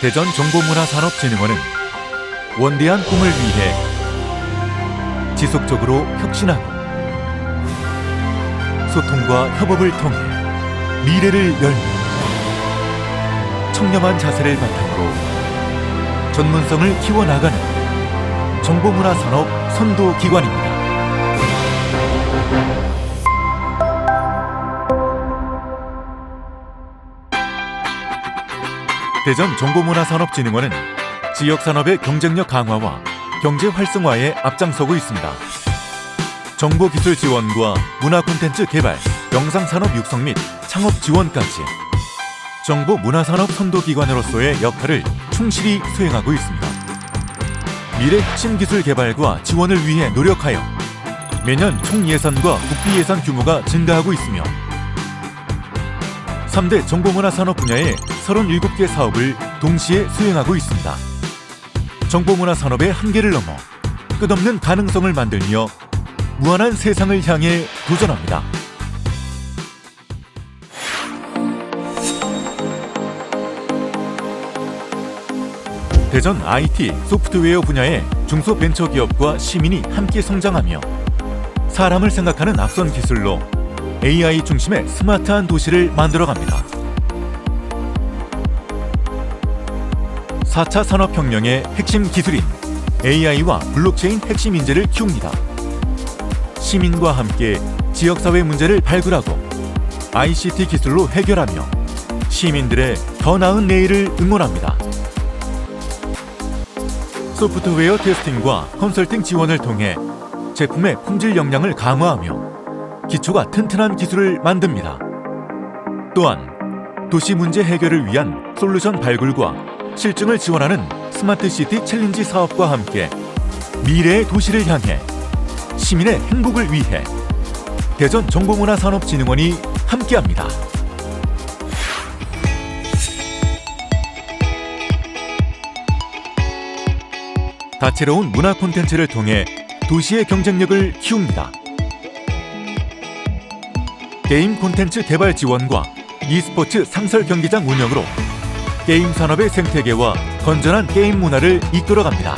대전 정보문화산업진흥원은 원대한 꿈을 위해 지속적으로 혁신하고 소통과 협업을 통해 미래를 열며 청렴한 자세를 바탕으로 전문성을 키워나가는 정보문화산업 선도기관입니다. 대전 정보문화산업진흥원은 지역 산업의 경쟁력 강화와 경제 활성화에 앞장서고 있습니다. 정보 기술 지원과 문화 콘텐츠 개발, 영상 산업 육성 및 창업 지원까지 정보 문화산업 선도기관으로서의 역할을 충실히 수행하고 있습니다. 미래 핵심 기술 개발과 지원을 위해 노력하여 매년 총 예산과 국비 예산 규모가 증가하고 있으며 3대 정보문화 산업 분야의 37개 사업을 동시에 수행하고 있습니다. 정보문화 산업의 한계를 넘어 끝없는 가능성을 만들며 무한한 세상을 향해 도전합니다. 대전 IT 소프트웨어 분야의 중소벤처기업과 시민이 함께 성장하며 사람을 생각하는 앞선 기술로 AI 중심의 스마트한 도시를 만들어갑니다. 4차 산업혁명의 핵심 기술인 AI와 블록체인 핵심 인재를 키웁니다. 시민과 함께 지역사회 문제를 발굴하고 ICT 기술로 해결하며 시민들의 더 나은 내일을 응원합니다. 소프트웨어 테스팅과 컨설팅 지원을 통해 제품의 품질 역량을 강화하며 기초가 튼튼한 기술을 만듭니다. 또한 도시 문제 해결을 위한 솔루션 발굴과 실증을 지원하는 스마트 시티 챌린지 사업과 함께 미래의 도시를 향해 시민의 행복을 위해 대전 정보문화산업진흥원이 함께합니다. 다채로운 문화 콘텐츠를 통해 도시의 경쟁력을 키웁니다. 게임 콘텐츠 개발 지원과 e스포츠 상설 경기장 운영으로 게임 산업의 생태계와 건전한 게임 문화를 이끌어갑니다.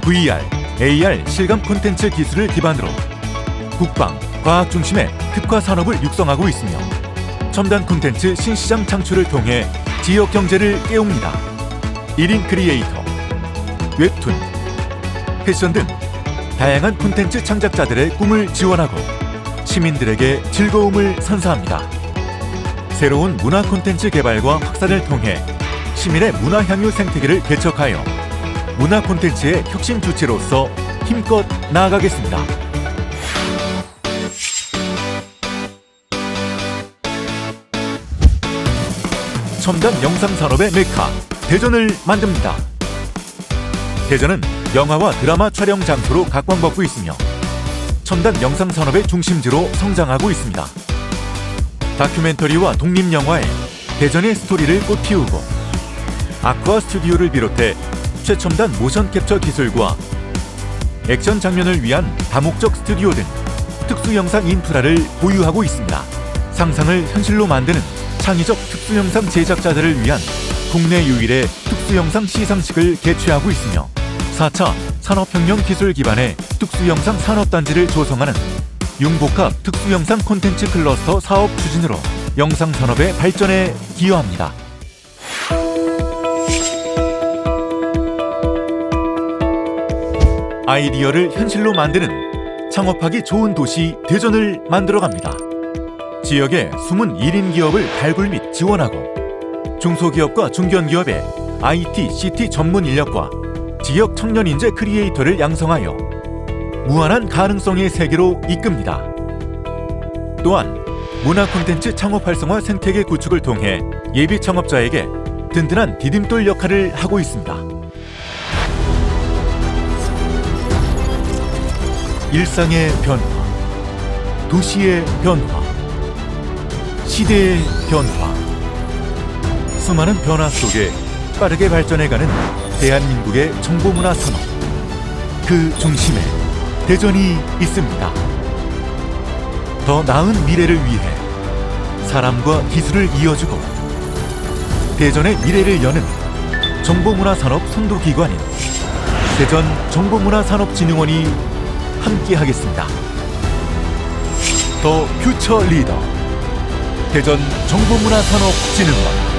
VR, AR 실감 콘텐츠 기술을 기반으로 국방, 과학 중심의 특화 산업을 육성하고 있으며 첨단 콘텐츠 신시장 창출을 통해 지역 경제를 깨웁니다. 1인 크리에이터, 웹툰, 패션 등 다양한 콘텐츠 창작자들의 꿈을 지원하고 시민들에게 즐거움을 선사합니다. 새로운 문화 콘텐츠 개발과 확산을 통해 시민의 문화 향유 생태계를 개척하여 문화 콘텐츠의 혁신 주체로서 힘껏 나아가겠습니다. 첨단 영상 산업의 메카 대전을 만듭니다. 대전은 영화와 드라마 촬영 장소로 각광받고 있으며 첨단 영상 산업의 중심지로 성장하고 있습니다. 다큐멘터리와 독립 영화에 대전의 스토리를 꽃피우고 아쿠아 스튜디오를 비롯해 최첨단 모션 캡처 기술과 액션 장면을 위한 다목적 스튜디오 등 특수 영상 인프라를 보유하고 있습니다. 상상을 현실로 만드는 창의적 특수 영상 제작자들을 위한 국내 유일의 특수 영상 시상식을 개최하고 있으며 4차 산업혁명 기술 기반의 특수 영상 산업단지를 조성하는 융복합 특수 영상 콘텐츠 클러스터 사업 추진으로 영상 산업의 발전에 기여합니다. 아이디어를 현실로 만드는 창업하기 좋은 도시 대전을 만들어갑니다. 지역의 숨은 1인 기업을 발굴 및 지원하고 중소기업과 중견기업의 IT, CT 전문 인력과 지역 청년 인재 크리에이터를 양성하여 무한한 가능성의 세계로 이끕니다. 또한 문화 콘텐츠 창업 활성화 생태계 구축을 통해 예비 창업자에게 든든한 디딤돌 역할을 하고 있습니다. 일상의 변화, 도시의 변화, 시대의 변화. 수많은 변화 속에 빠르게 발전해가는 대한민국의 정보문화 산업. 그 중심에 대전이 있습니다. 더 나은 미래를 위해 사람과 기술을 이어주고 대전의 미래를 여는 정보문화산업 선도기관인 대전 정보문화산업진흥원이 함께하겠습니다. 더 퓨처 리더 대전 정보문화산업진흥원